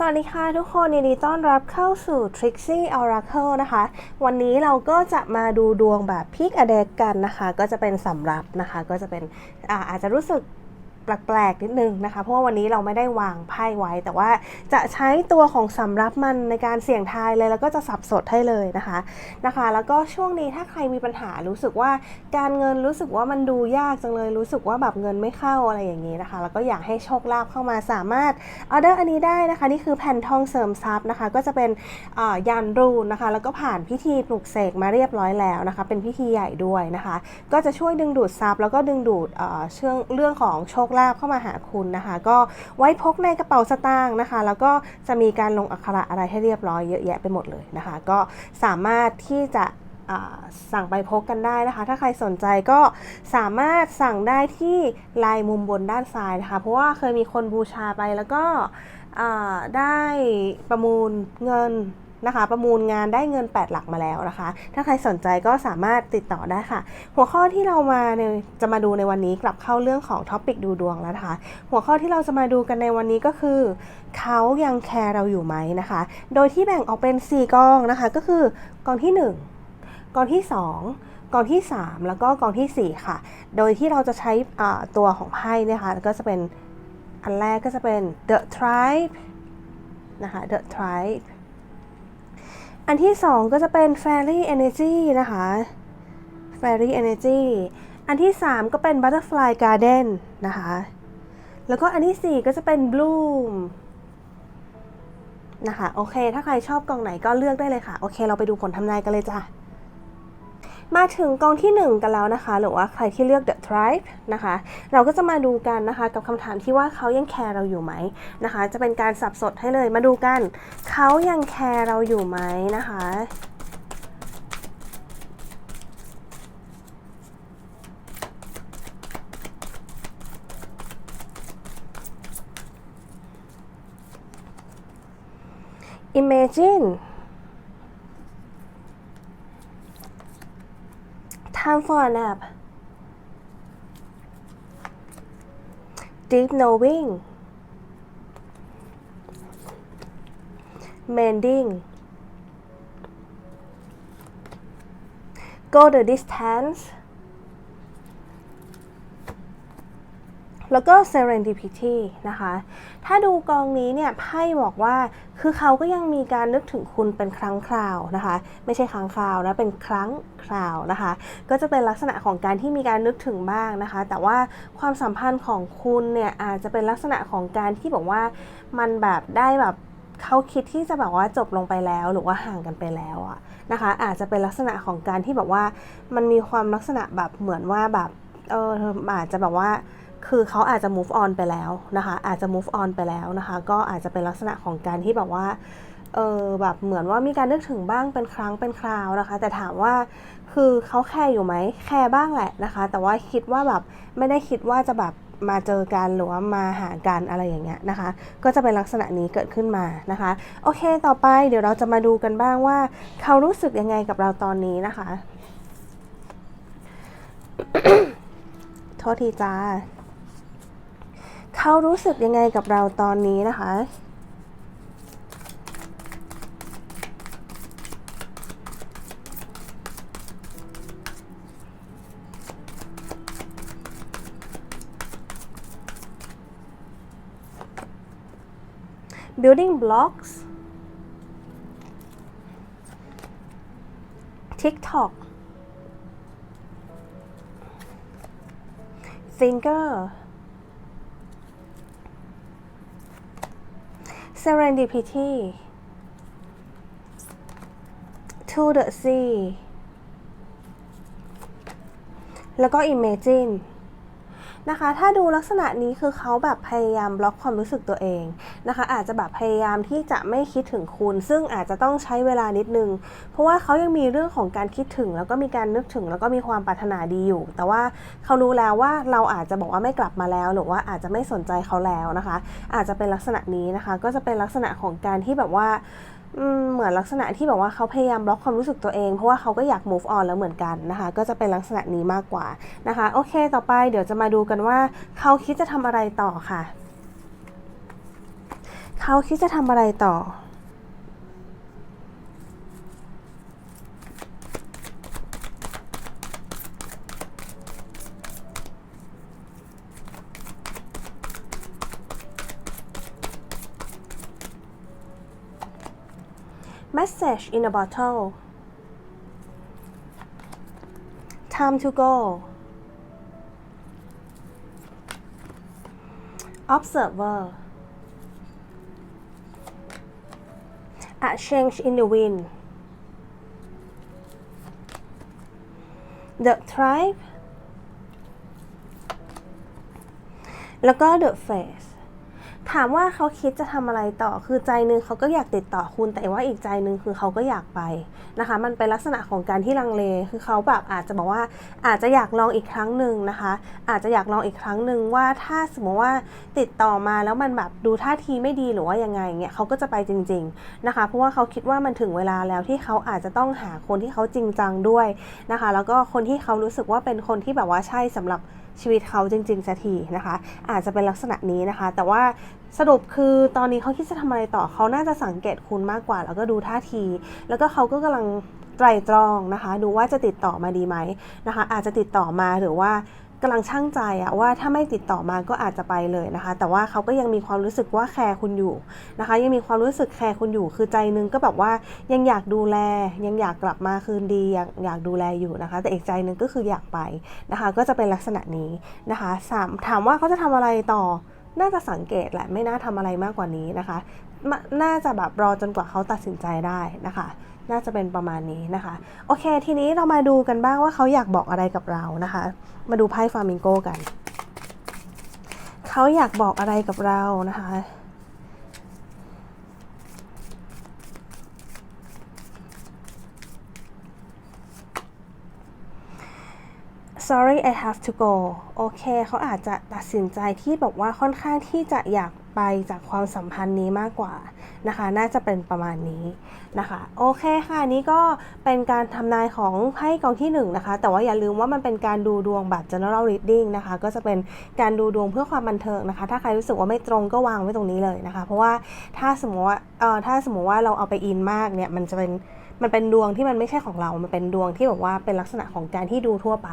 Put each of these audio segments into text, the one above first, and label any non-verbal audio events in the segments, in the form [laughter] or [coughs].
สวัสดีค่ะทุกคนยินดีต้อนรับเข้าสู่ Trixie Oracle นะคะ วันนี้เราก็จะมาดูดวงแบบพิกอเดกกันนะคะ ก็จะเป็นสำรับนะคะ ก็จะเป็นอาอาจจะรู้สึก แปลกๆนิดนึงนะคะ เพราะว่าวันนี้เราไม่ได้วางไพ่ไว้ แต่ว่าจะใช้ตัวของสำรับมันในการเสี่ยงทายเลยแล้วก็จะสับสดให้เลยนะคะนะคะ แล้วก็ช่วงนี้ถ้าใครมีปัญหารู้สึกว่าการเงินรู้สึกว่ามันดูยากจังเลยรู้สึกว่าแบบเงินไม่เข้าอะไรอย่างนี้นะคะ แล้วก็อยากให้โชคลาภเข้ามาสามารถออเดอร์อันนี้ได้นะคะ นี่คือแผ่นทองเสริมทรัพย์นะคะ ก็จะเป็นอ่ายันรูนนะคะ แล้วก็ผ่านพิธีปลุกเสกมาเรียบร้อยแล้วนะคะ เป็นพิธีใหญ่ด้วยนะคะ ก็จะช่วยดึงดูดทรัพย์แล้วก็ดึงดูดเอ่อเชื่องเรื่องของโชคลาภเข้ามาหาคุณนะคะ ก็ไว้พกในกระเป๋าสตางค์นะคะ แล้วก็จะมีการลงอักขระอะไรให้เรียบร้อยเยอะแยะไปหมดเลยนะคะ ก็สามารถที่จะสั่งไปพกกันได้นะคะ ถ้าใครสนใจก็สามารถสั่งได้ที่ลายมุมบนด้านซ้ายนะคะ เพราะว่าเคยมีคนบูชาไปแล้วก็ได้ประมูลเงิน นะคะ ประมูลงานได้เงิน 8 หลักมาแล้วนะคะ ถ้าใครสนใจก็สามารถติดต่อได้ค่ะ หัวข้อที่เรามาจะมาดูในวันนี้กลับเข้าเรื่องของท็อปิกดูดวงแล้วนะคะ หัวข้อที่เราจะมาดูกันในวันนี้ก็คือ เขายังแคร์เราอยู่ไหมนะคะ โดยที่แบ่งออกเป็น 4 กองนะคะ ก็คือกองที่ 1 กองที่ 2กองที่ 3 แล้วก็กองทีสี่4 ค่ะ โดยที่เราจะใช้ตัวของไพ่นะคะ ก็จะเป็นอันแรกก็จะเป็น the tribe นะคะ the tribe อันที่ 2 ก็จะเป็น fairy energy นะคะ fairy energy อันที่ 3 ก็เป็น butterfly garden นะคะ แล้วก็อันที่ 4 ก็จะเป็น bloom นะคะ โอเค ถ้าใครชอบกองไหนก็เลือกได้เลยค่ะ โอเค เราไปดูผลทำนายกันเลยจ้ะ มาถึงกองที่ 1 กันแล้วนะคะ หรือว่าใครที่เลือก the tribe นะคะ เราก็จะมาดูกันนะคะ กับคำถามที่ว่าเขายังแคร์เราอยู่ไหมนะคะ จะเป็นการสับสดให้เลยมาดูกัน เขายังแคร์เราอยู่ไหมนะคะ Imagine time for a nap. Deep knowing. Mending. Go the distance แล้วก็ serendipity นะคะ ถ้าดูกองนี้เนี่ยไพ่บอกว่าคือเขาก็ยังมีการนึกถึงคุณเป็นครั้งคราวนะคะ ไม่ใช่ครั้งคราวนะเป็นครั้งคราวนะคะ ก็จะเป็นลักษณะของการที่มีการนึกถึงบ้างนะคะ แต่ว่าความสัมพันธ์ของคุณเนี่ยอาจจะเป็นลักษณะของการที่บอกว่ามันแบบได้แบบเขาคิดที่จะแบบว่าจบลงไปแล้วหรือว่าห่างกันไปแล้วอะนะคะ อาจจะเป็นลักษณะของการที่แบบว่ามันมีความลักษณะแบบเหมือนว่าแบบเอออาจจะแบบว่า คือเขาอาจจะ move on ไปแล้วนะคะ อาจจะ move on ไปแล้วนะคะ ก็อาจจะเป็นลักษณะของการที่แบบว่า เออแบบเหมือนว่ามีการนึกถึงบ้างเป็นครั้งเป็นคราวนะคะ แต่ถามว่าคือเขาแคร์อยู่ไหมแคร์บ้างแหละนะคะ แต่ว่าคิดว่าแบบไม่ได้คิดว่าจะแบบมาเจอกันหรือว่ามาหากันอะไรอย่างเงี้ยนะคะ ก็จะเป็นลักษณะนี้เกิดขึ้นมานะคะ โอเคต่อไปเดี๋ยวเราจะมาดูกันบ้างว่า เขารู้สึกยังไงกับเราตอนนี้นะคะ โทษทีจ้า เขารู้สึกยังไงกับเราตอนนี้นะคะ building blocks TikTok finger serendipity to the sea แล้วก็ imagine นะคะ ถ้าดูลักษณะนี้คือเขาแบบพยายามบล็อกความรู้สึกตัวเองนะคะ อาจจะแบบพยายามที่จะไม่คิดถึงคุณ ซึ่งอาจจะต้องใช้เวลานิดนึง เพราะว่าเขายังมีเรื่องของการคิดถึง แล้วก็มีการนึกถึง แล้วก็มีความปรารถนาดีอยู่ แต่ว่าเขารู้แล้วว่าเราอาจจะบอกว่าไม่กลับมาแล้ว หรือว่าอาจจะไม่สนใจเขาแล้วนะคะ อาจจะเป็นลักษณะนี้นะคะ ก็จะเป็นลักษณะของการที่แบบว่า เหมือนลักษณะที่แบบว่าเขาพยายามบล็อกความรู้สึกตัวเอง เพราะว่าเขาก็อยาก move on แล้วเหมือนกันนะคะ ก็จะเป็นลักษณะนี้มากกว่านะคะ โอเค ต่อไปเดี๋ยวจะมาดูกันว่า เขาคิดจะทำอะไรต่อค่ะ เขาเขาคิดจะทำอะไรต่อ Message in a bottle. Time to go. Observer. A change in the wind. The tribe แล้วก็ the face ถามว่าเขาคิดจะทำอะไรต่อ คือใจหนึงเขาก็อยากติดต่อคุณ แต่ว่าอีกใจหนึ่งคือเขาก็อยากไปนะคะ มันเป็นลักษณะของการที่ลังเล คือเขาแบบอาจจะบอกว่าอาจจะอยากลองอีกครั้งหนึ่งนะคะ อาจจะอยากลองอีกครั้งหนึ่งว่าถ้าสมมติว่าติดต่อมาแล้วมันแบบดูท่าทีไม่ดีหรือว่ายังไงเงี้ยเขาก็จะไปจริง ๆนะคะ เพราะว่าเขาคิดว่ามันถึงเวลาแล้วที่เขาอาจจะต้องหาคนที่เขาจริงจังด้วยนะคะ แล้วก็คนที่เขารู้สึกว่าเป็นคนที่แบบว่าใช่สำหรับชีวิตเขาจริงๆสักทีนะคะ อาจจะเป็นลักษณะนี้นะคะ แต่ว่า สรุปคือตอนนี้เขาคิดจะทำอะไรต่อเขาน่าจะสังเกตคุณมากกว่า แล้วก็ดูท่าที แล้วก็เขาก็กำลังไตรตรองนะคะ ดูว่าจะติดต่อมาดีไหมนะคะ อาจจะติดต่อมาหรือว่ากำลังช่างใจอะว่าถ้าไม่ติดต่อมาก็อาจจะไปเลยนะคะ แต่ว่าเขาก็ยังมีความรู้สึกว่าแคร์คุณอยู่นะคะ ยังมีความรู้สึกแคร์คุณอยู่ คือใจนึงก็แบบว่ายังอยากดูแล ยังอยากกลับมาคืนดีอยากอยากดูแลอยู่นะคะ แต่อีกใจนึงก็คืออยากไปนะคะ ก็จะเป็นลักษณะนี้นะคะสามถามว่าเขาจะทำอะไรต่อ น่าจะสังเกตแหละไม่น่าทำอะไรมากกว่านี้นะคะ น่าจะแบบรอจนกว่าเขาตัดสินใจได้นะคะ น่าจะเป็นประมาณนี้นะคะ โอเค ทีนี้เรามาดูกันบ้างว่าเขาอยากบอกอะไรกับเรานะคะ มาดูไพ่ฟามิงโกกัน เขาอยากบอกอะไรกับเรานะคะ sorry I have to go โอเค เขาอาจจะตัดสินใจที่แบบว่าค่อนข้างที่จะอยากไปจากความสัมพันธ์นี้มากกว่านะคะ น่าจะเป็นประมาณนี้นะคะ โอเคค่ะนี่ก็เป็นการทำนายของไพ่กองที่1นงนะคะ แต่ว่าอย่าลืมว่ามันเป็นการดูดวงแบบ general reading นะคะ ก็จะเป็นการดูดวงเพื่อความบันเทิงนะคะ ถ้าใครรู้สึกว่าไม่ตรงก็วางไว้ตรงนี้เลยนะคะ เพราะว่าถ้าสมมติว่าเออถ้าสมมติว่าเราเอาไปอินมากเนี่ย มันจะเป็น มันเป็นดวงที่มันไม่ใช่ของเรา มันเป็นดวงที่แบบว่าเป็นลักษณะของการที่ดูทั่วไป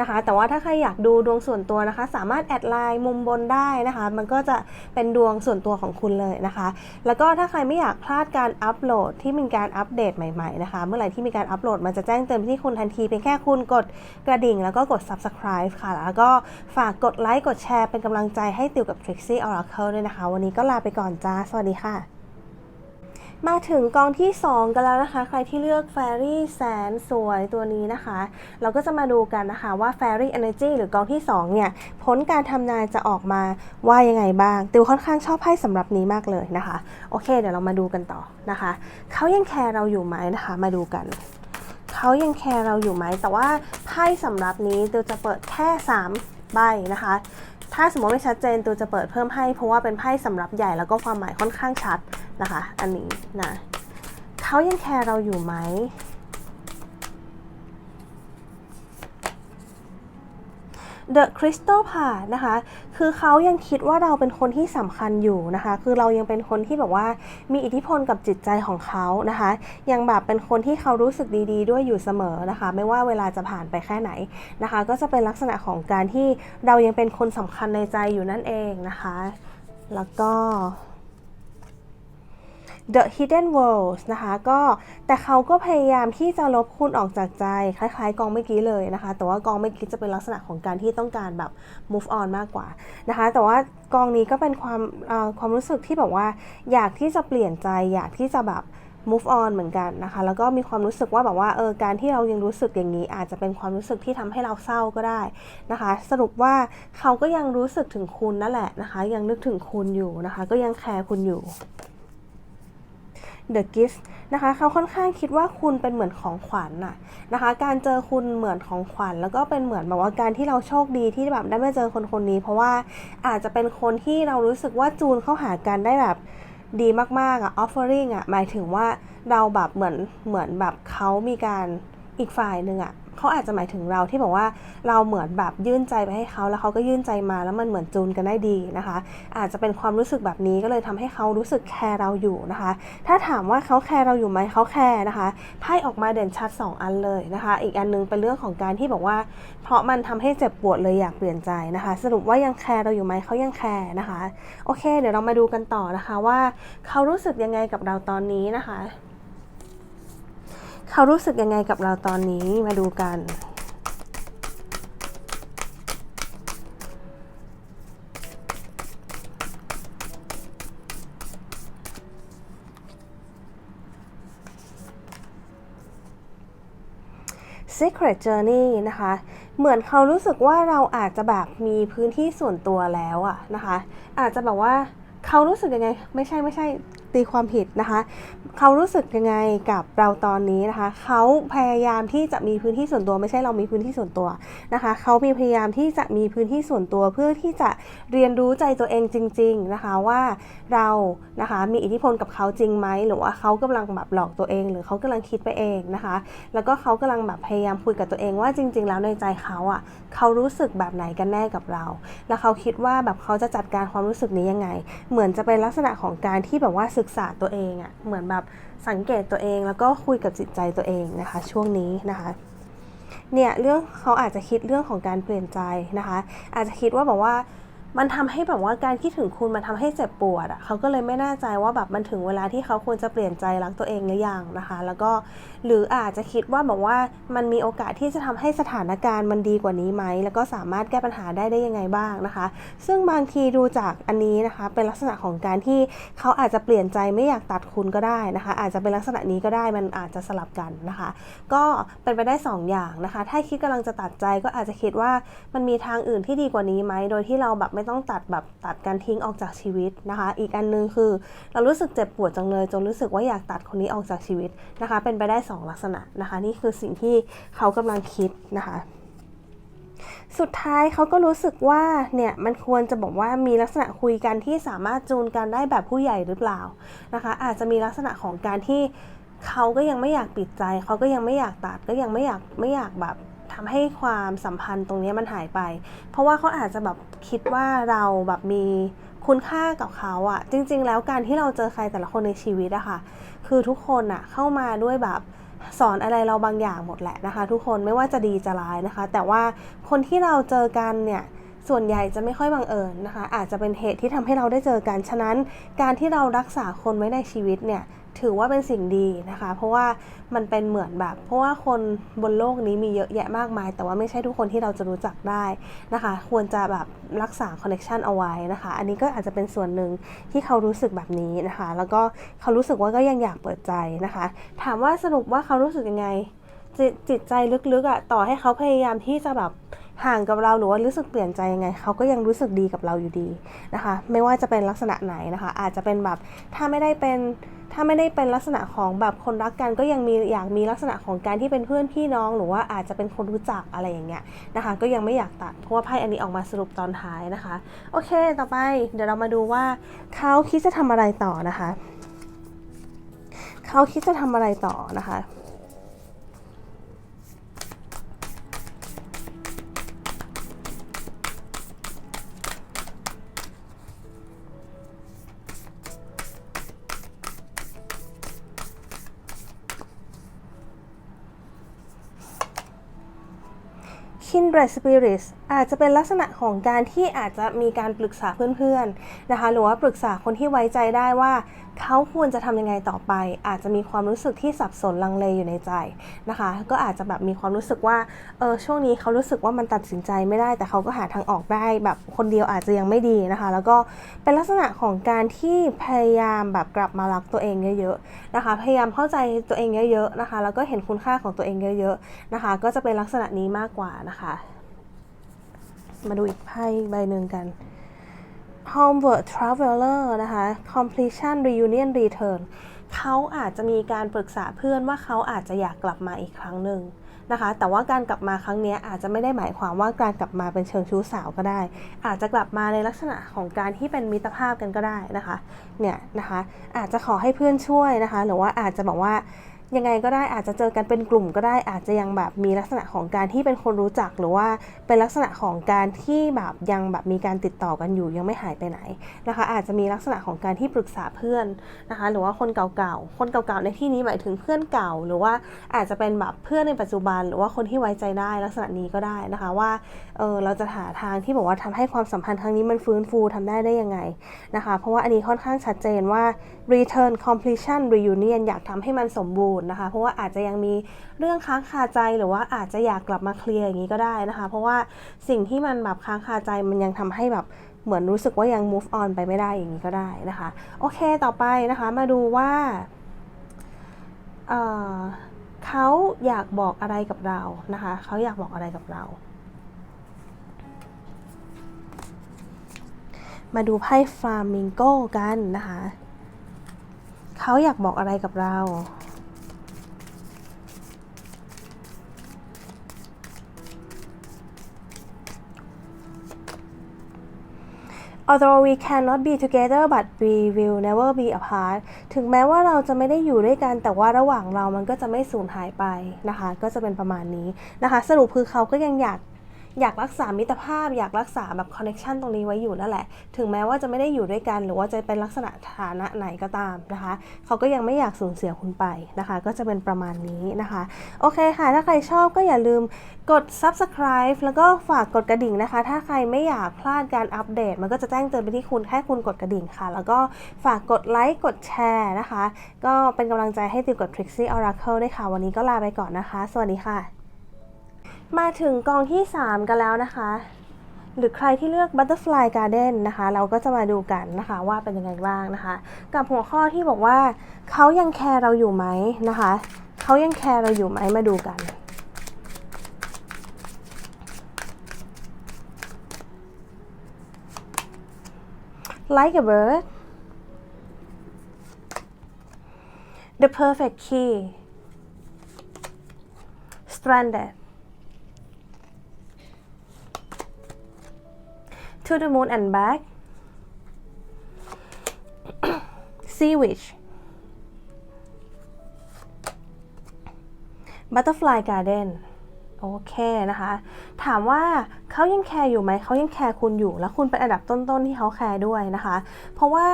นะคะ แต่ว่าถ้าใครอยากดูดวงส่วนตัวนะคะ สามารถแอดไลน์มุมบนได้นะคะ มันก็จะเป็นดวงส่วนตัวของคุณเลยนะคะ แล้วก็ถ้าใครไม่อยากพลาดการอัปโหลดที่มีการอัปเดตใหม่ๆนะคะ เมื่อไหร่ที่มีการอัปโหลดมันจะแจ้งเตือนไปที่คุณทันทีเพียงแค่คุณกดกระดิ่ง แล้วก็กด subscribe ค่ะ แล้วก็ฝากกดไลค์กดแชร์เป็นกำลังใจให้ติวกับ Trixie Oracle ด้วยนะคะ วันนี้ก็ลาไปก่อนจ้า สวัสดีค่ะ มาถึงกองที่ 2 กันแล้วนะคะ ใครที่เลือก Fairy แสนสวยตัวนี้นะคะ เราก็จะมาดูกันนะคะว่า Fairy Energy หรือกองที่ 2 เนี่ย ผลการทำนายจะออกมาว่ายังไงบ้าง ติวค่อนข้างชอบไพ่สำหรับนี้มากเลยนะคะ โอเค เดี๋ยวเรามาดูกันต่อนะคะ เขายังแคร์เราอยู่ไหมนะคะ มาดูกันเขายังแคร์เราอยู่ไหม แต่ว่าไพ่สำหรับนี้ติวจะเปิดแค่ 3 ใบนะคะ ถ้าสมมติไม่ชัดเจนตัวจะเปิดเพิ่มให้ เพราะว่าเป็นไพ่สำรับใหญ่แล้วก็ความหมายค่อนข้างชัดนะคะ อันนี้นะเขายังแคร์เราอยู่ไหม The Crystal p a t นะคะ คือเขายังคิดว่าเราเป็นคนที่สำคัญอยู่นะคะ คือเรายังเป็นคนที่แบบว่ามีอิทธิพลกับจิตใจของเขานะคะ ยังแบบเป็นคนที่เขารู้สึกดี ๆด้วยอยู่เสมอนะคะ ไม่ว่าเวลาจะผ่านไปแค่ไหนนะคะ ก็จะเป็นลักษณะของการที่เรายังเป็นคนสำคัญในใจอยู่นั่นเองนะคะ แล้วก็ The Hidden Worlds นะคะก็แต่เขาก็พยายามที่จะลบคุณออกจากใจ คล้ายๆ กองเมื่อกี้เลยนะคะ แต่ว่ากองเมื่อกี้จะเป็นลักษณะของการที่ต้องการแบบ move on มากกว่านะคะ แต่ว่ากองนี้ก็เป็นความความรู้สึกที่แบบว่า อยากที่จะเปลี่ยนใจ อยากที่จะแบบ move on เหมือนกันนะคะ แล้วก็มีความรู้สึกว่าแบบว่าเออการที่เรายังรู้สึกอย่างนี้ อาจจะเป็นความรู้สึกที่ทำให้เราเศร้าก็ได้นะคะ สรุปว่าเขาก็ยังรู้สึกถึงคุณนั่นแหละนะคะ ยังนึกถึงคุณอยู่นะคะ ก็ยังแคร์คุณอยู่ The Gift นะคะเขาค่อนข้างคิดว่าคุณเป็นเหมือนของขวัญน่ะนะคะ การเจอคุณเหมือนของขวัญ แล้วก็เป็นเหมือนแบบว่าการที่เราโชคดีที่แบบได้มาเจอคนคนนี้ เพราะว่าอาจจะเป็นคนที่เรารู้สึกว่าจูนเข้าหากันได้แบบดีมากๆอะ offering อะหมายถึงว่าเราแบบเหมือนเหมือนแบบเขามีการอีกฝ่ายหนึ่งอะ เขาอาจจะหมายถึงเราที่บอกว่าเราเหมือนแบบยื่นใจไปให้เขาแล้วเขาก็ยื่นใจมาแล้วมันเหมือนจูนกันได้ดีนะคะ อาจจะเป็นความรู้สึกแบบนี้ก็เลยทำให้เขารู้สึกแคร์เราอยู่นะคะ ถ้าถามว่าเขาแคร์เราอยู่ไหมเขาแคร์นะคะไพ่ออกมาเด่นชัด 2 อันเลยนะคะ อีกอันนึงเป็นเรื่องของการที่บอกว่า เพราะมันทำให้เจ็บปวดเลยอยากเปลี่ยนใจนะคะ สรุปว่ายังแคร์เราอยู่ไหมเขายังแคร์นะคะ โอเค เดี๋ยวเรามาดูกันต่อนะคะว่าเขารู้สึกยังไงกับเราตอนนี้นะคะ เขารู้สึกยังไงกับเราตอนนี้มาดูกัน Secret Journey นะคะ เหมือนเขารู้สึกว่าเราอาจจะแบบมีพื้นที่ส่วนตัวแล้วอะนะคะ อาจจะแบบว่าเขารู้สึกยังไง ไม่ใช่ไม่ใช่ ตีความผิดนะคะ เขารู้สึกยังไงกับเราตอนนี้นะคะ เขาพยายามที่จะมีพื้นที่ส่วนตัวไม่ใช่เรามีพื้นที่ส่วนตัวนะคะ เขามีพยายามที่จะมีพื้นที่ส่วนตัวเพื่อที่จะเรียนรู้ใจตัวเองจริง ๆนะคะว่าเรานะคะมีอิทธิพลกับเขาจริงไหมหรือว่าเขากำลังแบบหลอกตัวเอง หรือเขากำลังคิดไปเองนะคะ แล้วก็เขากำลังแบบพยายามคุยกับตัวเองว่าจริง ๆ แล้วในใจเขาอะเขารู้สึกแบบไหนกันแน่กับเรา แล้วเขาคิดว่าแบบเขาจะจัดการความรู้สึกนี้ยังไง เหมือนจะเป็นลักษณะของการที่แบบว่าศึกษาตัวเองอะ่ะเหมือนแบบสังเกตตัวเองแล้วก็คุยกับจิตใจตัวเองนะคะ ช่วงนี้นะคะเนี่ยเรื่องเขาอาจจะคิดเรื่องของการเปลี่ยนใจนะคะ อาจจะคิดว่าแบบว่า มันทำให้แบบว่าการคิดถึงคุณมันทำให้เจ็บปวดอะ่ะเขาก็เลยไม่แน่ใจว่าแบบมันถึงเวลาที่เขาควรจะเปลี่ยนใจรักตัวเองหรือยังนะคะ แล้วก็หรืออาจจะคิดว่าแบบว่ามันมีโอกาสที่จะทำให้สถานการณ์มันดีกว่านี้ไหมแล้วก็สามารถแก้ปัญหาได้ได้ยังไงบ้างนะคะ ซึ่งบางทีดูจากอันนี้นะคะ เป็นลักษณะของการที่เขาอาจจะเปลี่ยนใจไม่อยากตัดคุณก็ได้นะคะ อาจจะเป็นลักษณะนี้ก็ได้มันอาจจะสลับกันนะคะ ก็เป็นไปได้ 2อย่างนะคะ ถ้าคิดกำลังจะตัดใจก็อาจจะคิดว่ามันมีทางอื่นที่ดีกว่านี้ไหมโดยที่เราแบบไม่ต้องตัดแบบตัดการทิ้งออกจากชีวิตนะคะ อีกอันนึงคือ เรารู้สึกเจ็บปวดจังเลยจนรู้สึกว่าอยากตัดคนนี้ออกจากชีวิตนะคะ เป็นไปได้ 2 ลักษณะนะคะ นี่คือสิ่งที่เขากำลังคิดนะคะสุดท้ายเขาก็รู้สึกว่าเนี่ยมันควรจะบอกว่ามีลักษณะคุยกันที่สามารถจูนกันได้แบบผู้ใหญ่หรือเปล่านะคะ อาจจะมีลักษณะของการที่เขาก็ยังไม่อยากปิดใจ เขาก็ยังไม่อยากตัดก็ยังไม่อยากไม่อยากแบบ ทำให้ความสัมพันธ์ตรงนี้มันหายไป เพราะว่าเขาอาจจะแบบคิดว่าเราแบบมีคุณค่ากับเขาอะจริง ๆ แล้วการที่เราเจอใครแต่ละคนในชีวิตอะค่ะ คือทุกคนอะเข้ามาด้วยแบบสอนอะไรเราบางอย่างหมดแหละนะคะ ทุกคนไม่ว่าจะดีจะร้ายนะคะ แต่ว่าคนที่เราเจอกันเนี่ยส่วนใหญ่จะไม่ค่อยบังเอิญนะคะ อาจจะเป็นเหตุที่ทำให้เราได้เจอกัน ฉะนั้นการที่เรารักษาคนไว้ในชีวิตเนี่ย ถือว่าเป็นสิ่งดีนะคะ เพราะว่ามันเป็นเหมือนแบบ เพราะว่าคนบนโลกนี้มีเยอะแยะมากมาย แต่ว่าไม่ใช่ทุกคนที่เราจะรู้จักได้นะคะ ควรจะแบบรักษาคอนเนคชันเอาไว้นะคะ อันนี้ก็อาจจะเป็นส่วนหนึ่งที่เขารู้สึกแบบนี้นะคะ แล้วก็เขารู้สึกว่าก็ยังอยากเปิดใจนะคะ ถามว่าสรุปว่าเขารู้สึกยังไงจจิตใจลึกๆอะ่ะต่อให้เขาพยายามที่จะแบบห่างกับเราหรือว่ารู้สึกเปลี่ยนใจยังไง เขาก็ยังรู้สึกดีกับเราอยู่ดีนะคะ ไม่ว่าจะเป็นลักษณะไหนนะคะ อาจจะเป็นแบบถ้าไม่ได้เป็น ถ้าไม่ได้เป็นลักษณะของแบบคนรักกันก็ยังมีอยากมีลักษณะของการที่เป็นเพื่อนพี่น้อง หรือว่าอาจจะเป็นคนรู้จักอะไรอย่างเงี้ยนะคะ ก็ยังไม่อยากตัดเพราะว่าไพ่อันนี้ออกมาสรุปตอนท้ายนะคะ โอเค ต่อไปเดี๋ยวเรามาดูว่าเขาคิดจะทำอะไรต่อนะคะ เขาคิดจะทำอะไรต่อนะคะ kindred spirits อาจจะเป็นลักษณะของการที่อาจจะมีการปรึกษาเพื่อนๆนะคะหรือว่าปรึกษาคนที่ไว้ใจได้ว่า เขาควรจะทำยังไงต่อไป อาจจะมีความรู้สึกที่สับสนลังเลอยู่ในใจนะคะ ก็อาจจะแบบมีความรู้สึกว่าเออช่วงนี้เขารู้สึกว่ามันตัดสินใจไม่ได้ แต่เขาก็หาทางออกได้แบบคนเดียวอาจจะยังไม่ดีนะคะ แล้วก็เป็นลักษณะของการที่พยายามแบบกลับมารักตัวเองเยอะๆนะคะ พยายามเข้าใจตัวเองเยอะๆนะคะ แล้วก็เห็นคุณค่าของตัวเองเยอะๆนะคะ ก็จะเป็นลักษณะนี้มากกว่านะคะ มาดูอีกไพ่ใบหนึ่งกัน Homeward Traveler นะคะ Completion Reunion Return เขาอาจจะมีการปรึกษาเพื่อนว่าเขาอาจจะอยากกลับมาอีกครั้งหนึ่งนะคะ แต่ว่าการกลับมาครั้งนี้อาจจะไม่ได้หมายความว่าการกลับมาเป็นเชิงชู้สาวก็ได้ อาจจะกลับมาในลักษณะของการที่เป็นมิตรภาพกันก็ได้นะคะ เนี่ยนะคะ อาจจะขอให้เพื่อนช่วยนะคะ หรือว่าอาจจะบอกว่า ยังไงก็ได้อาจจะเจอกันเป็นกลุ่มก็ได้อาจจะยังแบบมีลักษณะของการที่เป็นคนรู้จัก หรือว่าเป็นลักษณะของการที่แบบยังแบบมีการติดต่อกันอยู่ยังไม่หายไปไหนนะคะ อาจจะมีลักษณะของการที่ปรึกษาเพื่อนนะคะ หรือว่าคนเก่าๆคนเก่าๆในที่นี้หมายถึงเพื่อนเก่า หรือว่าอาจจะเป็นแบบเพื่อนในปัจจุบัน หรือว่าคนที่ไว้ใจได้ลักษณะนี้ก็ได้นะคะว่าเออเราจะหาทางที่บอกว่าทำให้ความสัมพันธ์ครั้งนี้มันฟื้นฟูทำได้ได้ยังไงนะคะ เพราะว่าอันนี้ค่อนข้างชัดเจนว่า return completion reunion อยากทำให้มันสมบูรณ์นะคะ เพราะว่าอาจจะยังมีเรื่องค้างคาใจหรือว่าอาจจะอยากกลับมาเคลียร์อย่างนี้ก็ได้นะคะ เพราะว่าสิ่งที่มันแบบค้างคาใจมันยังทำให้แบบเหมือนรู้สึกว่ายัง move on ไปไม่ได้อย่างนี้ก็ได้นะคะ โอเคต่อไปนะคะมาดูว่าเเขาอยากบอกอะไรกับเรานะคะเขาอยากบอกอะไรกับเรา มาดูไพ่ฟลามิงโกกันนะคะเขาอยากบอกอะไรกับเรา Although we cannot be together but we will never be apart ถึงแม้ว่าเราจะไม่ได้อยู่ด้วยกันแต่ว่าระหว่างเรามันก็จะไม่สูญหายไปนะคะ ก็จะเป็นประมาณนี้นะคะ สรุปคือเขาก็ยังอยาก อยากรักษามิตรภาพ อยากรักษาแบบคอนเน c ชันตรงนี้ไว้อยู่นั่นแหละ ถึงแม้ว่าจะไม่ได้อยู่ด้วยกัน หรือว่าจะเป็นลักษณะฐานะไหนก็ตามนะคะ เขาก็ยังไม่อยากสูญเสียคุณไปนะคะ ก็จะเป็นประมาณนี้นะคะ โอเคค่ะ ถ้าใครชอบก็อย่าลืมกด subscribe แล้วก็ฝากกดกระดิ่งนะคะ ถ้าใครไม่อยากพลาดการอัปเดต มันก็จะแจ้งเตือนไปที่คุณแค่คุณกดกระดิ่งค่ะ แล้วก็ฝากกดไลค์ กดแชร์นะคะ ก็เป็นกำลังใจให้ติวกับ Trixie Oracle ด้วยค่ะ วันนี้ก็ลาไปก่อนนะคะ สวัสดีค่ะ มาถึงกองที่ 3 กันแล้วนะคะ หรือใครที่เลือก Butterfly Garden นะคะ เราก็จะมาดูกันนะคะว่าเป็นยังไงบ้างนะคะ กับหัวข้อที่บอกว่า เขายังแคร์เราอยู่ไหมนะคะ เขายังแคร์เราอยู่ไหมมาดูกัน like a bird the perfect key stranded to the moon and back. [coughs] Sea witch. Butterfly garden โอเคนะคะ ถามว่าเขายังแคร์อยู่ไหม เขายังแคร์คุณอยู่ แล้วคุณเป็นอันดับต้นๆที่เขาแคร์ด้วยนะคะ เพราะว่า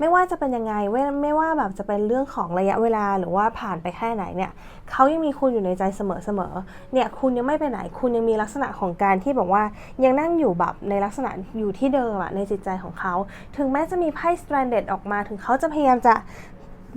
ไม่ว่าจะเป็นยังไงไม่ไม่ว่าแบบจะเป็นเรื่องของระยะเวลาหรือว่าผ่านไปแค่ไหนเนี่ยเขายังมีคุณอยู่ในใจเสมอๆ เนี่ยคุณยังไม่ไปไหน คุณยังมีลักษณะของการที่บอกว่ายังนั่งอยู่แบบในลักษณะอยู่ที่เดิมอะในจิตใจของเขา ถึงแม้จะมีไพ่ stranded ออกมา ถึงเขาจะพยายามจะ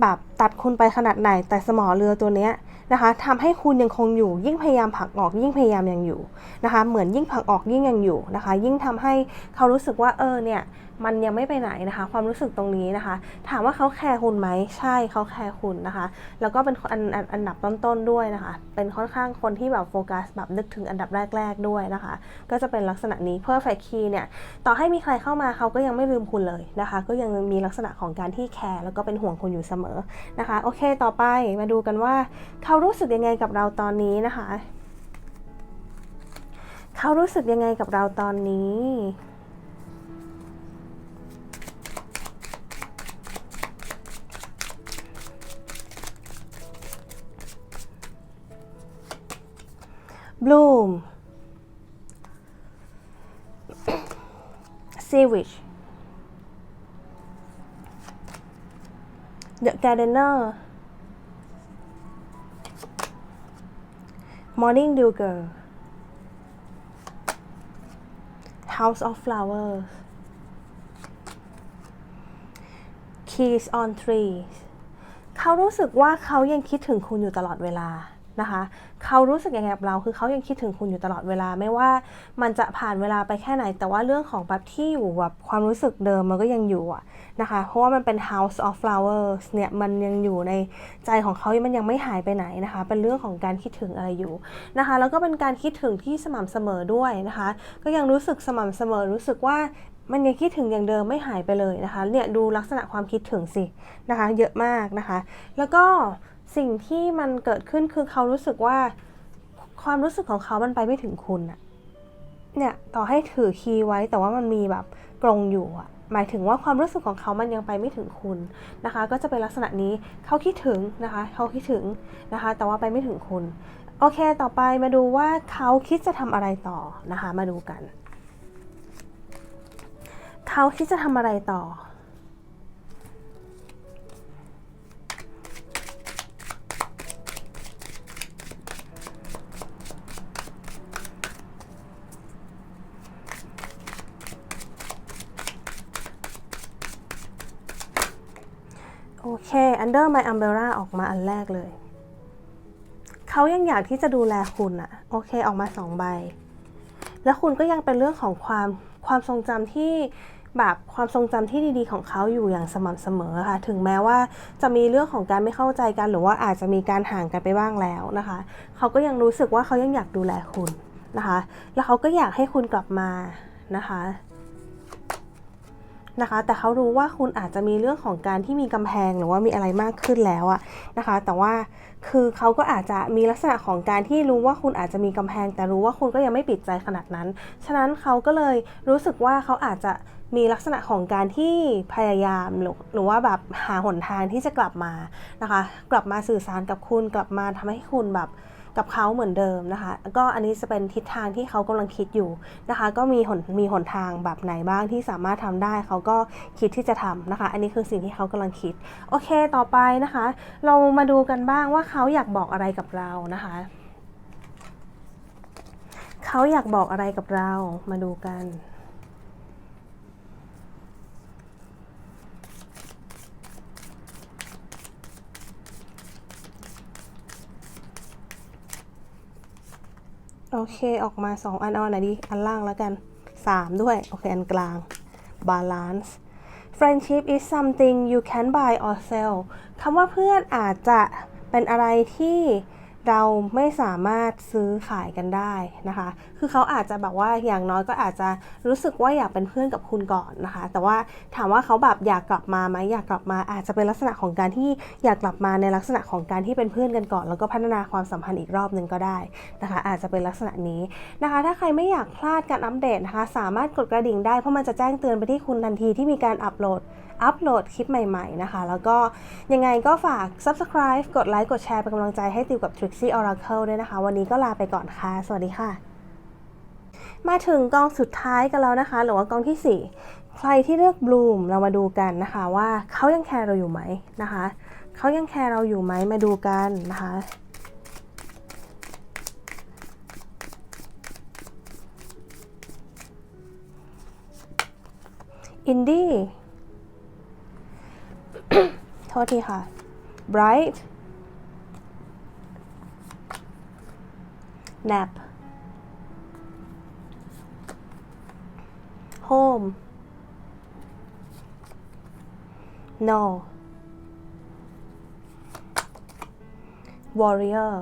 แบบตัดคุณไปขนาดไหน แต่สมอเรือตัวเนี้ย นะคะทำให้คุณยังคงอยู่ ยิ่งพยายามผลักออก ยิ่งพยายามยังอยู่นะคะ เหมือนยิ่งผลักออกยิ่งยังอยู่นะคะ ยิ่งทำให้เขารู้สึกว่าเออเนี่ย มันยังไม่ไปไหนนะคะ ความรู้สึกตรงนี้นะคะ ถามว่าเขาแคร์คุณไหมใช่เขาแคร์คุณนะคะ แล้วก็เป็นอันอันอันดับต้นๆด้วยนะคะ เป็นค่อนข้างคนที่แบบโฟกัสแบบนึกถึงอันดับแรก ๆด้วยนะคะ ก็จะเป็นลักษณะนี้ perfect key เนี่ยต่อให้มีใครเข้ามาเขาก็ยังไม่ลืมคุณเลยนะคะ ก็ยังมีลักษณะของการที่แคร์แล้วก็เป็นห่วงคุณอยู่เสมอนะคะโอเคต่อไปมาดูกันว่าเขารู้สึกยังไงกับเราตอนนี้นะคะ เขารู้สึกยังไงกับเราตอนนี้ bloom sea witch the gardener morning dew girl house of flowers keys on trees เขารู้สึกว่าเขายังคิดถึงคุณอยู่ตลอดเวลา นะคะ เขารู้สึกยังไงกับเราคือเขายังคิดถึงคุณอยู่ตลอดเวลาไม่ว่ามันจะผ่านเวลาไปแค่ไหน แต่ว่าเรื่องของแบบที่อยู่แบบความรู้สึกเดิมมันก็ยังอยู่อะนะคะ เพราะว่ามันเป็น house of flowers เนี่ยมันยังอยู่ในใจของเขามันยังไม่หายไปไหนนะคะ เป็นเรื่องของการคิดถึงอะไรอยู่นะคะ แล้วก็เป็นการคิดถึงที่สม่ำเสมอด้วยนะคะ ก็ยังรู้สึกสม่ำเสมอรู้สึกว่ามันยังคิดถึงอย่างเดิมไม่หายไปเลยนะคะ เนี่ยดูลักษณะความคิดถึงสินะคะ เยอะมากนะคะ แล้วก็ สิ่งที่มันเกิดขึ้นคือเขารู้สึกว่า ความรู้สึกของเขามันไปไม่ถึงคุณอะเนี่ยต่อให้ถือคีย์ไว้แต่ว่ามันมีแบบกรงอยู่อะหมายถึงว่าความรู้สึกของเขามันยังไปไม่ถึงคุณนะคะ ก็จะเป็นลักษณะนี้เขาคิดถึงนะคะ เขาคิดถึงนะคะ แต่ว่าไปไม่ถึงคุณ โอเค ต่อไปมาดูว่าเขาคิดจะทำอะไรต่อนะคะ มาดูกัน เขาคิดจะทำอะไรต่อ under my umbrella ออกมาอันแรกเลย เขายังอยากที่จะดูแลคุณอะโอเคออกมาสองใบ แล้วคุณก็ยังเป็นเรื่องของความความทรงจำที่แบบความทรงจำที่ดีๆของเขาอยู่อย่างสม่ำเสมอค่ะ ถึงแม้ว่าจะมีเรื่องของการไม่เข้าใจกัน หรือว่าอาจจะมีการห่างกันไปบ้างแล้วนะคะ เขาก็ยังรู้สึกว่าเขายังอยากดูแลคุณนะคะ แล้วเขาก็อยากให้คุณกลับมานะคะ นะคะ แต่เขารู้ว่าคุณอาจจะมีเรื่องของการที่มีกำแพงหรือว่ามีอะไรมากขึ้นแล้วอะนะคะ แต่ว่าคือเขาก็อาจจะมีลักษณะของการที่รู้ว่าคุณอาจจะมีกำแพง แต่รู้ว่าคุณก็ยังไม่ปิดใจขนาดนั้น ฉะนั้นเขาก็เลยรู้สึกว่าเขาอาจจะมีลักษณะของการที่พยายามหรือหรือว่าแบบหาหนทางที่จะกลับมานะคะ กลับมาสื่อสารกับคุณกลับมาทำให้คุณแบบ กับเขาเหมือนเดิมนะคะ ก็อันนี้จะเป็นทิศทางที่เขากำลังคิดอยู่นะคะ ก็มีหนมีหนทางแบบไหนบ้างที่สามารถทำได้เขาก็คิดที่จะทำนะคะ อันนี้คือสิ่งที่เขากำลังคิด โอเคต่อไปนะคะ เรามาดูกันบ้างว่าเขาอยากบอกอะไรกับเรานะคะ เขาอยากบอกอะไรกับเรามาดูกัน โอเคออกมา 2 อันเอาอันไหนดี อันล่างแล้วกัน 3 ด้วย โอเค อันกลาง balance friendship is something you can buy or sell คำว่าเพื่อนอาจจะเป็นอะไรที่ เราไม่สามารถซื้อขายกันได้นะคะ คือเขาอาจจะแบบว่าอย่างน้อยก็อาจจะรู้สึกว่าอยากเป็นเพื่อนกับคุณก่อนนะคะ แต่ว่าถามว่าเขาแบบอยากกลับมาไหมอยากกลับมาอาจจะเป็นลักษณะของการที่อยากกลับมาในลักษณะของการที่เป็นเพื่อนกันก่อน แล้วก็พัฒนาความสัมพันธ์อีกรอบหนึ่งก็ได้นะคะ อาจจะเป็นลักษณะนี้นะคะ ถ้าใครไม่อยากพลาดการอัปเดตนะคะ สามารถกดกระดิ่งได้เพราะมันจะแจ้งเตือนไปที่คุณทันทีที่มีการอัปโหลด อัปโหลดคลิปใหม่ๆนะคะ แล้วก็ยังไงก็ฝาก subscribe กดไลค์กดแชร์เป็นกำลังใจให้ติวกับ Trixie Oracle ด้วยนะคะ วันนี้ก็ลาไปก่อนค่ะ สวัสดีค่ะ มาถึงกองสุดท้ายกันแล้วนะคะ หรือว่ากองที่ 4 ใครที่เลือกบลูมเรามาดูกันนะคะ ว่าเขายังแคร์เราอยู่ไหมนะคะเขายังแคร์เราอยู่ไหมมาดูกันนะคะอินดี้ [coughs] โทษทีค่ะ bright nap home no warrior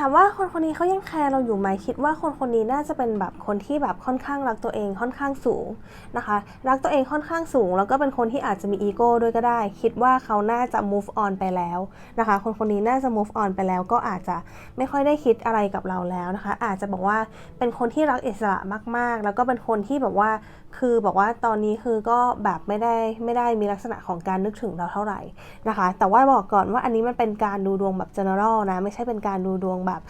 ถามว่าคนคนนี้เขายังแคร์เราอยู่ไหมคิดว่าคนคนนี้น่าจะเป็นแบบคนที่แบบค่อนข้างรักตัวเองค่อนข้างสูงนะคะ รักตัวเองค่อนข้างสูง แล้วก็เป็นคนที่อาจจะมีอีโก้ด้วยก็ได้ คิดว่าเขาน่าจะ move on ไปแล้วนะคะ คนคนนี้น่าจะ move on ไปแล้วก็อาจจะไม่ค่อยได้คิดอะไรกับเราแล้วนะคะ อาจจะบอกว่าเป็นคนที่รักอิสระมาก ๆ แล้วก็เป็นคนที่แบบว่าคือบอกว่าตอนนี้คือก็แบบไม่ได้ไม่ได้มีลักษณะของการนึกถึงเราเท่าไหร่นะคะ แต่ว่าบอกก่อนว่าอันนี้มันเป็นการดูดวงแบบ general นะไม่ใช่เป็นการดูดวงแบบ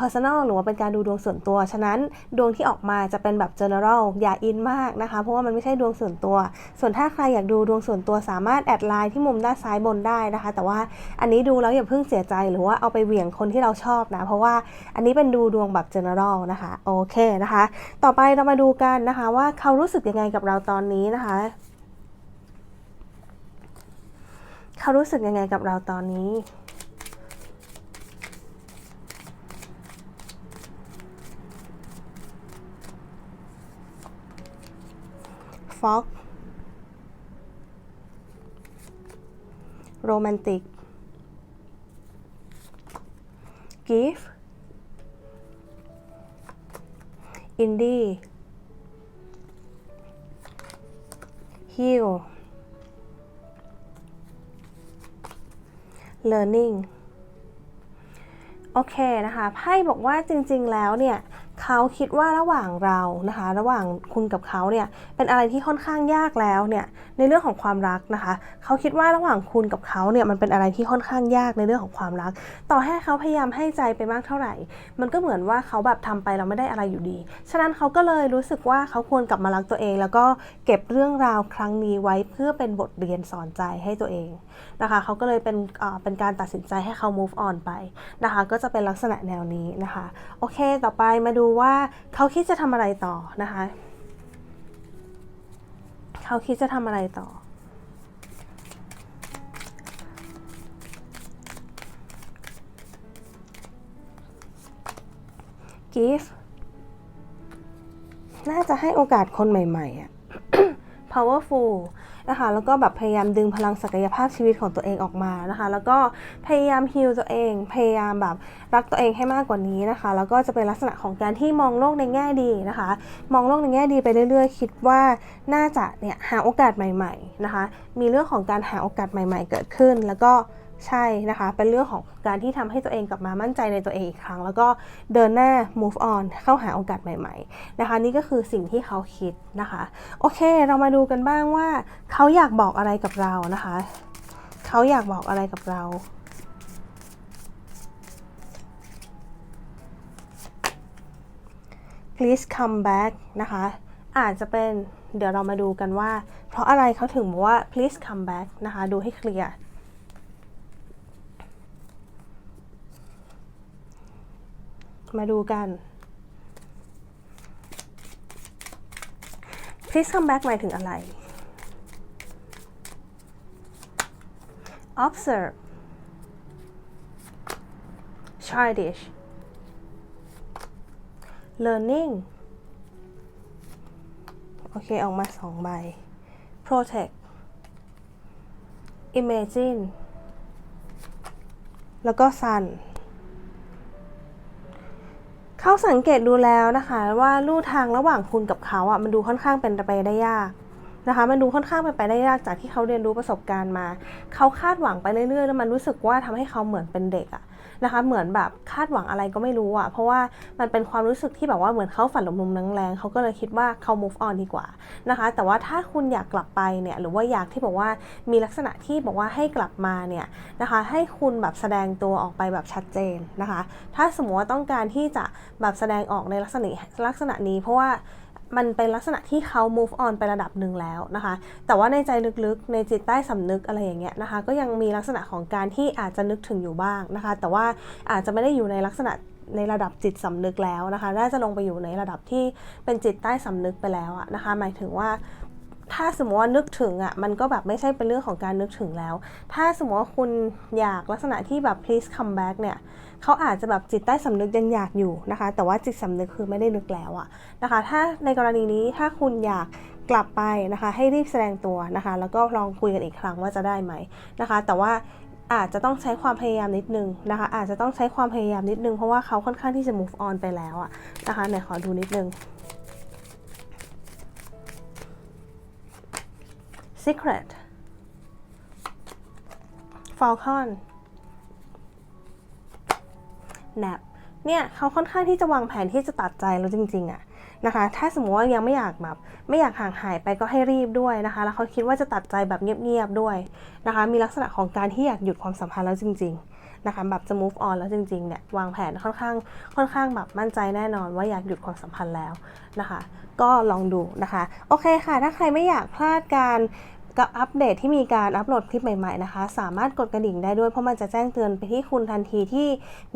personal หรือว่าเป็นการดูดวงส่วนตัว ฉะนั้นดวงที่ออกมาจะเป็นแบบ general อย่าอินมากนะคะ เพราะว่ามันไม่ใช่ดวงส่วนตัว ส่วนถ้าใครอยากดูดวงส่วนตัวสามารถแอดไลน์ที่มุมด้านซ้ายบนได้นะคะ แต่ว่าอันนี้ดูแล้วอย่าเพิ่งเสียใจหรือว่าเอาไปเหวี่ยงคนที่เราชอบนะ เพราะว่าอันนี้เป็นดูดวงแบบ general นะคะ โอเคนะคะ ต่อไปเรามาดูกันนะคะว่าเขารู้สึกยังไงกับเราตอนนี้นะคะ เขารู้สึกยังไงกับเราตอนนี้ fog romantic give indie heal learning โอเคนะคะ ไพ่บอกว่าจริง ๆ แล้วเนี่ย เขาคิดว่าระหว่างเรานะคะ ระหว่างคุณกับเขาเนี่ยเป็นอะไรที่ค่อนข้างยากแล้วเนี่ยในเรื่องของความรักนะคะเขาคิดว่าระหว่างคุณกับเขาเนี่ยมันเป็นอะไรที่ค่อนข้างยากในเรื่องของความรัก ต่อให้เขาพยายามให้ใจไปมากเท่าไหร่ มันก็เหมือนว่าเขาแบบทำไปแล้วไม่ได้อะไรอยู่ดี ฉะนั้นเขาก็เลยรู้สึกว่าเขาควรกลับมารักตัวเอง แล้วก็เก็บเรื่องราวครั้งนี้ไว้เพื่อเป็นบทเรียนสอนใจให้ตัวเองนะคะเขาก็เลยเป็นอ่อเป็นการตัดสินใจให้เขา move on ไปนะคะ ก็จะเป็นลักษณะแนวนี้นะคะโอเค ต่อไปมาดูว่าเขาคิดจะทำอะไรต่อนะคะ เขาคิดจะทำอะไรต่อ give น่าจะให้โอกาสคนใหม่ๆอะ powerful นะคะแล้วก็แบบพยายามดึงพลังศักยภาพชีวิตของตัวเองออกมานะคะ แล้วก็พยายามฮิลตัวเอง พยายามแบบรักตัวเองให้มากกว่านี้นะคะ แล้วก็จะเป็นลักษณะของการที่มองโลกในแง่ดีนะคะ มองโลกในแง่ดีไปเรื่อยๆ คิดว่าน่าจะเนี่ยหาโอกาสใหม่ ๆนะคะ มีเรื่องของการหาโอกาสใหม่ ๆ เกิดขึ้น แล้วก็ ใช่นะคะ เป็นเรื่องของการที่ทำให้ตัวเองกลับมามั่นใจในตัวเองอีกครั้ง แล้วก็เดินหน้า move on เข้าหาโอกาสใหม่ๆ นะคะ นี่ก็คือสิ่งที่เขาคิดนะคะ โอเค เรามาดูกันบ้างว่า เขาอยากบอกอะไรกับเรานะคะ เขาอยากบอกอะไรกับเรา please come back นะคะ อาจจะเป็นเดี๋ยวเรามาดูกันว่า เพราะอะไรเขาถึงบอกว่า please come back นะคะ ดูให้เคลียร์ มาดูกัน please come back หมายถึงอะไร observe childish learning โอเค ออกมาสองใบ protect imagine แล้วก็ sun เขาสังเกตดูแล้วนะคะว่าลู่ทางระหว่างคุณกับเขาอะมันดูค่อนข้างเป็นไปได้ยากนะคะมันดูค่อนข้างเป็นไปได้ยากจากที่เขาเรียนรู้ประสบการณ์มา เขาคาดหวังไปเรื่อยๆ แล้วมันรู้สึกว่าทำให้เขาเหมือนเป็นเด็กอะ นะคะ เหมือนแบบคาดหวังอะไรก็ไม่รู้อะเพราะว่ามันเป็นความรู้สึกที่แบบว่าเหมือนเขาฝันลมๆแรงๆเขาก็เลยคิดว่าเขา move on ดีกว่านะคะ แต่ว่าถ้าคุณอยากกลับไปเนี่ยหรือว่าอยากที่บอกว่ามีลักษณะที่บอกว่าให้กลับมาเนี่ยนะคะ ให้คุณแบบแสดงตัวออกไปแบบชัดเจนนะคะ ถ้าสมมติว่าต้องการที่จะแบบแสดงออกในลักษณะลักษณะนี้ เพราะว่า มันเป็นลักษณะที่เขา move on ไประดับหนึ่งแล้วนะคะ แต่ว่าในใจลึกๆ ในจิตใต้สำนึกอะไรอย่างเงี้ยนะคะ ก็ยังมีลักษณะของการที่อาจจะนึกถึงอยู่บ้างนะคะ แต่ว่าอาจจะไม่ได้อยู่ในลักษณะในระดับจิตสำนึกแล้วนะคะ น่าจะลงไปอยู่ในระดับที่เป็นจิตใต้สำนึกไปแล้วอะนะคะ หมายถึงว่า ถ้าสมมติว่านึกถึงอะมันก็แบบไม่ใช่เป็นเรื่องของการนึกถึงแล้ว ถ้าสมมติว่าคุณอยากลักษณะที่แบบ please come back เนี่ยเขาอาจจะแบบจิตใต้สำนึกยังอยากอยู่นะคะ แต่ว่าจิตสำนึกคือไม่ได้นึกแล้วอะนะคะ ถ้าในกรณีนี้ถ้าคุณอยากกลับไปนะคะ ให้รีบแสดงตัวนะคะ แล้วก็ลองคุยกันอีกครั้งว่าจะได้ไหมนะคะ แต่ว่าอาจจะต้องใช้ความพยายามนิดนึงนะคะ อาจจะต้องใช้ความพยายามนิดนึงเพราะว่าเขาค่อนข้างที่จะ move on ไปแล้วอะนะคะไหนขอดูนิดนึง Secret Falcon Nap เนี่ยเขาค่อนข้างที่จะวางแผนที่จะตัดใจแล้วจริง ๆอะนะคะ ถ้าสมมติว่ายังไม่อยากแบบไม่อยากห่างหายไปก็ให้รีบด้วยนะคะ แล้วเขาคิดว่าจะตัดใจแบบเงียบๆด้วยนะคะ มีลักษณะของการที่อยากหยุดความสัมพันธ์แล้วจริง ๆ นะคะแบบจะ move on แล้วจริงๆเนี่ยวางแผนค่อนข้างค่อนข้างแบบมั่นใจแน่นอนว่าอยากหยุดความสัมพันธ์แล้วนะคะ ก็ลองดูนะคะ โอเคค่ะ ถ้าใครไม่อยากพลาดการกับอัปเดตที่มีการอัปโหลดคลิปใหม่ๆนะคะ สามารถกดกระดิ่งได้ด้วยเพราะมันจะแจ้งเตือนไปที่คุณทันทีที่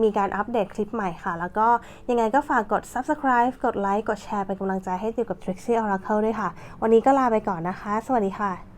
มีการอัปเดตคลิปใหม่ค่ะ แล้วก็ยังไงก็ฝากกด subscribe กดไลค์กดแชร์เป็นกำลังใจให้ติวกับ Trixie Oracle ด้วยค่ะ วันนี้ก็ลาไปก่อนนะคะ สวัสดีค่ะ